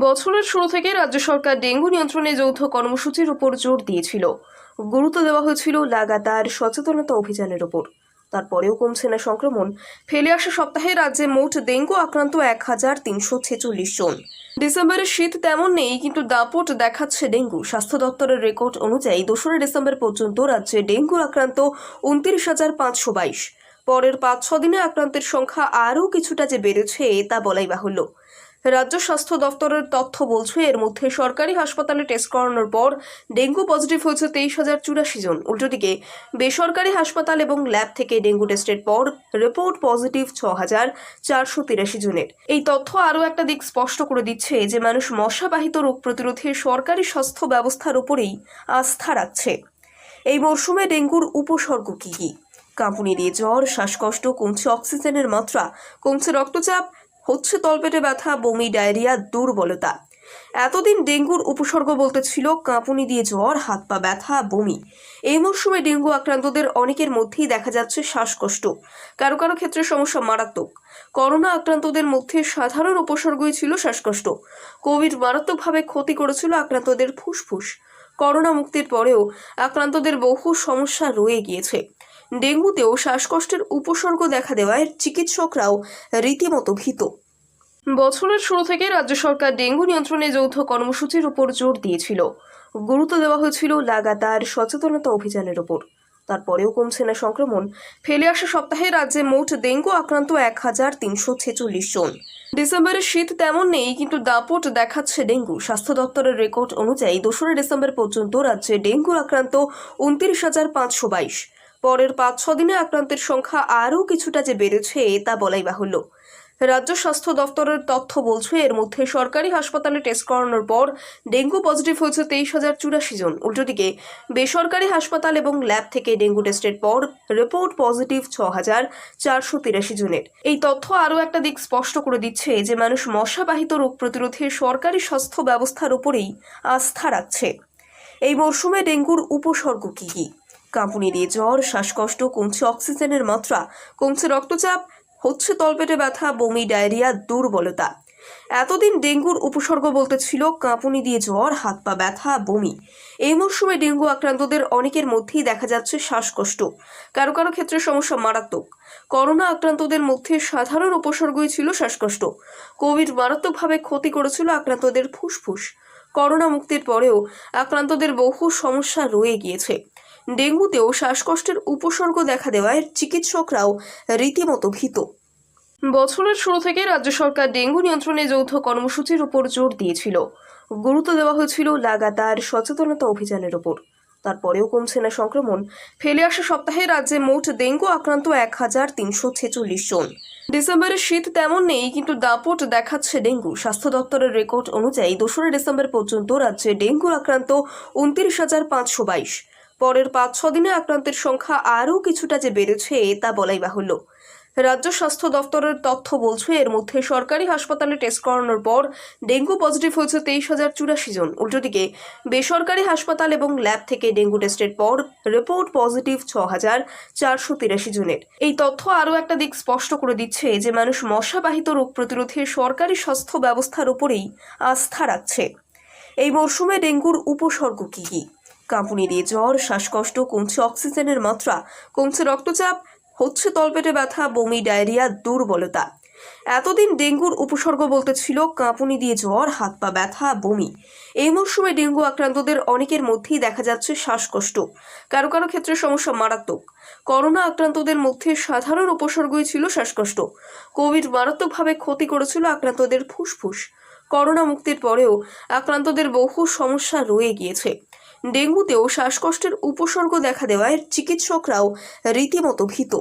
বছরের শুরু থেকে রাজ্য সরকার ডেঙ্গু নিয়ন্ত্রণে যৌথ কর্মসূচির উপর জোর দিয়েছিল। গুরুত্ব দেওয়া হয়েছিল লাগাতার সচেতনতা অভিযানের উপর। তারপরেও কমছে না সংক্রমণ। ফেলে আসা সপ্তাহে রাজ্যে মোট ডেঙ্গু আক্রান্ত এক হাজার তিনশো ছেচল্লিশ জন। ডিসেম্বরের শীত তেমন নেই, কিন্তু দাপট দেখাচ্ছে ডেঙ্গু। স্বাস্থ্য দপ্তরের রেকর্ড অনুযায়ী দোসরা ডিসেম্বর পর্যন্ত রাজ্যে ডেঙ্গুর আক্রান্ত উনত্রিশ হাজার পাঁচশো বাইশ। পরের পাঁচ ছ দিনে আক্রান্তের সংখ্যা আরও কিছুটা যে বেড়েছে, তা বলাই বাহুল্য। রাজ্য স্বাস্থ্য দপ্তরের তথ্য বলছে, এর মধ্যে সরকারি হাসপাতালে টেস্ট করানোর পর ডেঙ্গু পজিটিভ হয়েছে তেইশ হাজার চুরাশি জন। উল্টোদিকে, বেসরকারি হাসপাতাল এবং ল্যাব থেকে ডেঙ্গু টেস্টের পর রিপোর্ট পজিটিভ ছ হাজার চারশো তিরাশি জনের। এই তথ্য আরও একটা দিক স্পষ্ট করে দিচ্ছে যে, মানুষ মশাবাহিত রোগ প্রতিরোধে সরকারি স্বাস্থ্য ব্যবস্থার উপরেই আস্থা রাখছে। এই মরশুমে ডেঙ্গুর উপসর্গ কী কী? কাঁপুনি দিয়ে জ্বর, শ্বাসকষ্ট, কমছে অক্সিজেনের মাত্রা, কমছে রক্তচাপ হচ্ছে তলপেটে ব্যথা, বমি, ডায়রিয়া, দুর্বলতা। এতদিন ডেঙ্গুর উপসর্গ বলতে ছিল কাঁপুনি দিয়ে জ্বর, হাত পা ব্যথা, বমি। এই মরশুমে ডেঙ্গু আক্রান্তদের অনেকের মধ্যেই দেখা যাচ্ছে শ্বাসকষ্ট। কারও কারও ক্ষেত্রে সমস্যা মারাত্মক। করোনা আক্রান্তদের মধ্যে সাধারণ উপসর্গই ছিল শ্বাসকষ্ট। কোভিড মারাত্মকভাবে ক্ষতি করেছিল আক্রান্তদের ফুসফুস। করোনা মুক্তির পরেও আক্রান্তদের বহু সমস্যা রয়ে গিয়েছে। ডেঙ্গুতেও শ্বাসকষ্টের উপসর্গ দেখা দেওয়ায় চিকিৎসকরাও রীতিমতো ভীত। বছরের শুরু থেকে রাজ্য সরকার ডেঙ্গু নিয়ন্ত্রণে যৌথ কর্মসূচির উপর জোর দিয়েছিল। গুরুত্ব দেওয়া হয়েছিল লাগাতার সচেতনতা অভিযানের উপর। তারপরেও কমছে না সংক্রমণ। ফেলে আসা সপ্তাহে রাজ্যে মোট ডেঙ্গু আক্রান্ত এক হাজার তিনশো ছেচল্লিশ জন। ডিসেম্বরের শীত তেমন নেই, কিন্তু দাপট দেখাচ্ছে ডেঙ্গু। স্বাস্থ্য দপ্তরের রেকর্ড অনুযায়ী দোসরা ডিসেম্বর পর্যন্ত রাজ্যে ডেঙ্গুর আক্রান্ত উনত্রিশ হাজার পাঁচশো বাইশ। পরের পাঁচ, ছ দিনে আক্রান্তের সংখ্যা আরও কিছুটা যে বেড়েছে, তা বলাই বাহুল্য। রাজ্য স্বাস্থ্য দপ্তরের তথ্য বলছে, এর মধ্যে সরকারি হাসপাতালে টেস্ট করানোর পর ডেঙ্গু পজিটিভ হয়েছে তেইশ হাজার চুরাশি জন। উল্টোদিকে, বেসরকারি হাসপাতাল এবং ল্যাব থেকে ডেঙ্গু টেস্টের পর রিপোর্ট পজিটিভ ছ হাজার চারশো তিরাশি জনের। এই তথ্য আরও একটা দিক স্পষ্ট করে দিচ্ছে যে, মানুষ মশাবাহিত রোগ প্রতিরোধে সরকারি স্বাস্থ্য ব্যবস্থার উপরেই আস্থা রাখছে। এই মরশুমে ডেঙ্গুর উপসর্গ কী কী? কাঁপুনি দিয়ে জ্বর, শ্বাসকষ্ট, কমছে অক্সিজেনের মাত্রা, কমছে রক্তচাপ, হচ্ছে তলপেটে ব্যথা, বমি, ডায়রিয়া, দুর্বলতা। এতদিন ডেঙ্গুর উপসর্গ বলতে ছিল কাঁপুনি দিয়ে জ্বর, হাত পা ব্যথা, বমি। এই মরশুমে ডেঙ্গু আক্রান্তদের অনেকের মধ্যেই দেখা যাচ্ছে শ্বাসকষ্ট। কারও কারও ক্ষেত্রে সমস্যা মারাত্মক। করোনা আক্রান্তদের মধ্যে সাধারণ উপসর্গই ছিল শ্বাসকষ্ট। কোভিড মারাত্মকভাবে ক্ষতি করেছিল আক্রান্তদের ফুসফুস। করোনা মুক্তির পরেও আক্রান্তদের বহু সমস্যা রয়ে গিয়েছে। ডেঙ্গুতেও শ্বাসকষ্টের উপসর্গ দেখা দেওয়ায় চিকিৎসকরাও রীতিমতো ভীত। বছরের শুরু থেকে রাজ্য সরকার ডেঙ্গু নিয়ন্ত্রণে যৌথ কর্মসূচির উপর জোর দিয়েছিল। গুরুত্ব দেওয়া হয়েছিল লাগাতার সচেতনতা অভিযানের উপর। তারপরেও কমছে না সংক্রমণ। ফেলে আসা সপ্তাহে রাজ্যে মোট ডেঙ্গু আক্রান্ত এক হাজার তিনশো ছেচল্লিশ জন। ডিসেম্বরের শীত তেমন নেই, কিন্তু দাপট দেখাচ্ছে ডেঙ্গু। স্বাস্থ্য দপ্তরের রেকর্ড অনুযায়ী দোসরা ডিসেম্বর পর্যন্ত রাজ্যে ডেঙ্গু আক্রান্ত উনত্রিশ হাজার পাঁচশো বাইশ। পরের পাঁচ, ছ দিনে আক্রান্তের সংখ্যা আরও কিছুটা যে বেড়েছে, তা বলাই বাহুল্য। রাজ্য স্বাস্থ্য দপ্তরের তথ্য বলছে, এর মধ্যে সরকারি হাসপাতালে টেস্ট করানোর পর ডেঙ্গু পজিটিভ হয়েছে তেইশ হাজার চুরাশি জন। উল্টোদিকে, বেসরকারি হাসপাতাল এবং ল্যাব থেকে ডেঙ্গু টেস্টের পর রিপোর্ট পজিটিভ ছ হাজার চারশো তিরাশি জনের। এই তথ্য আরও একটা দিক স্পষ্ট করে দিচ্ছে যে, মানুষ মশাবাহিত রোগ প্রতিরোধে সরকারি স্বাস্থ্য ব্যবস্থার উপরেই আস্থা রাখছে। এই মরশুমে ডেঙ্গুর উপসর্গ কী কী? কাঁপুনি দিয়ে জ্বর, শ্বাসকষ্ট, কমছে অক্সিজেনের মাত্রা, কমছে রক্তচাপ, হচ্ছে তলপেটে ব্যথা, বমি, ডায়রিয়া, দুর্বলতা। এতদিন ডেঙ্গুর উপসর্গ বলতে ছিল কাঁপুনি দিয়ে জ্বর, হাত পা ব্যথা, বমি। এই মরশুমে ডেঙ্গু আক্রান্তদের অনেকের মধ্যেই দেখা যাচ্ছে শ্বাসকষ্ট। কারও কারও ক্ষেত্রে সমস্যা মারাত্মক। করোনা আক্রান্তদের মধ্যে সাধারণ উপসর্গই ছিল শ্বাসকষ্ট। কোভিড মারাত্মকভাবে ক্ষতি করেছিল আক্রান্তদের ফুসফুস। করোনা মুক্তির পরেও আক্রান্তদের বহু সমস্যা রয়ে গিয়েছে। ডেঙ্গুতেও শ্বাসকষ্টের উপসর্গ দেখা দেওয়ায় চিকিৎসকরাও রীতিমতো ভীত।